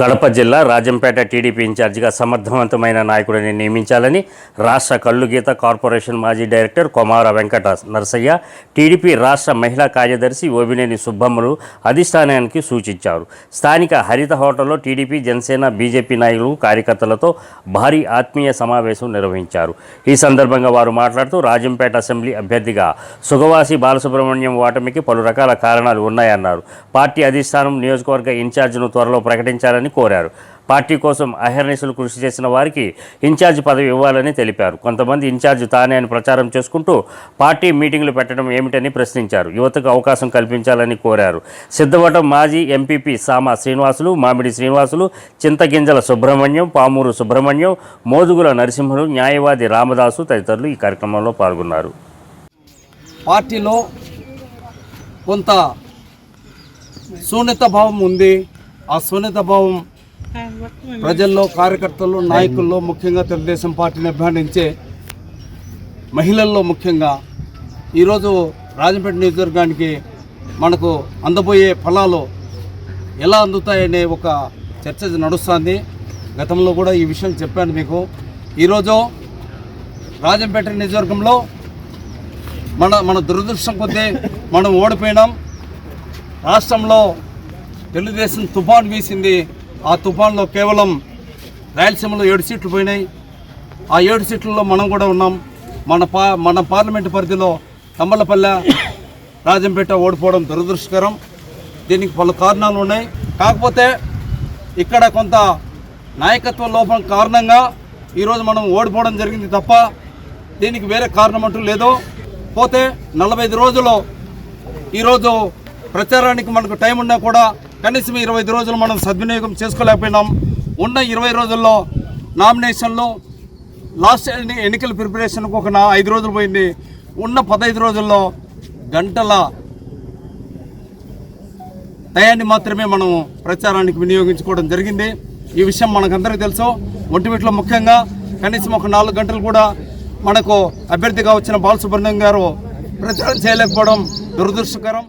కడప జిల్లా రాజంపేట టీడీపీ ఇన్ఛార్జిగా సమర్థవంతమైన నాయకుడిని నియమించాలని రాష్ట్ర కళ్ళుగీత కార్పొరేషన్ మాజీ డైరెక్టర్ కొమార వెంకట నరసయ్య టీడీపీ రాష్ట్ర మహిళా కార్యదర్శి ఓబినేని సుబ్బమ్మలు అధిష్టానానికి సూచించారు. స్థానిక హరిత హోటల్లో టీడీపీ జనసేన బీజేపీ నాయకులు కార్యకర్తలతో భారీ ఆత్మీయ సమావేశం నిర్వహించారు. ఈ సందర్భంగా వారు మాట్లాడుతూ రాజంపేట అసెంబ్లీ అభ్యర్థిగా సుగవాసి బాలసుబ్రహ్మణ్యం ఓటమికి పలు రకాల కారణాలు ఉన్నాయన్నారు. పార్టీ అధిష్టానం నియోజకవర్గ ఇన్ఛార్జిను త్వరలో ప్రకటించాలని కోరారు. పార్టీ కోసం అహర్నిశలు కృషి చేసిన వారికి ఇన్ఛార్జ్ పదవి ఇవ్వాలని తెలిపారు. కొంతమంది ఇన్ఛార్జ్ తానే అని ప్రచారం చేసుకుంటూ పార్టీ మీటింగులు పెట్టడం ఏమిటని ప్రశ్నించారు. యువతకు అవకాశం కల్పించాలని కోరారు. సిద్ధవటం మాజీ ఎంపీపీ సామ శ్రీనివాసులు మామిడి శ్రీనివాసులు చింతగింజల సుబ్రహ్మణ్యం పామూరు సుబ్రహ్మణ్యం మోదుగుల నరసింహులు న్యాయవాది రామదాసు తదితరులు ఈ కార్యక్రమంలో పాల్గొన్నారు. పార్టీలో కొంత శూన్యత భావం ఉంది. ఆ శూన్యత భావం ప్రజల్లో కార్యకర్తల్లో నాయకుల్లో ముఖ్యంగా తెలుగుదేశం పార్టీని అభ్యర్థించే మహిళల్లో ముఖ్యంగా ఈరోజు రాజంపేట నియోజకవర్గానికి మనకు అందబోయే ఫలాలు ఎలా అందుతాయనే ఒక చర్చ నడుస్తుంది. గతంలో కూడా ఈ విషయం చెప్పాను మీకు. ఈరోజు రాజంపేట నియోజకవర్గంలో మన మన దురదృష్టం కొద్దీ మనం ఓడిపోయినాం. రాష్ట్రంలో తెలుగుదేశం తుఫాన్ వీసింది. ఆ తుఫాన్లో కేవలం రాయలసీమలో ఏడు సీట్లు పోయినాయి. ఆ ఏడు సీట్లలో మనం కూడా ఉన్నాం. మన పా మన పార్లమెంటు పరిధిలో తమ్మలపల్లె రాజంపేట ఓడిపోవడం దురదృష్టకరం. దీనికి పలు కారణాలు ఉన్నాయి. కాకపోతే ఇక్కడ కొంత నాయకత్వ లోపం కారణంగా ఈరోజు మనం ఓడిపోవడం జరిగింది తప్ప దీనికి వేరే కారణం అంటూ లేదు. పోతే నలభై ఐదు రోజులు ఈరోజు ప్రచారానికి మనకు టైం ఉన్నా కూడా కనీసం ఇరవై ఐదు రోజులు మనం సద్వినియోగం చేసుకోలేకపోయినాం. ఉన్న ఇరవై రోజుల్లో నామినేషన్లు లాస్ట్ ఎన్నికల ప్రిపరేషన్కు ఒక నా ఐదు రోజులు పోయింది. ఉన్న పదహైదు రోజుల్లో గంటల టయాన్ని మాత్రమే మనం ప్రచారానికి వినియోగించుకోవడం జరిగింది. ఈ విషయం మనకందరికీ తెలుసు. ఒంటిమిట్లో ముఖ్యంగా కనీసం ఒక నాలుగు గంటలు కూడా మనకు అభ్యర్థిగా వచ్చిన బాలసుబ్రహ్మణ్యం గారు ప్రచారం చేయలేకపోవడం దురదృష్టకరం.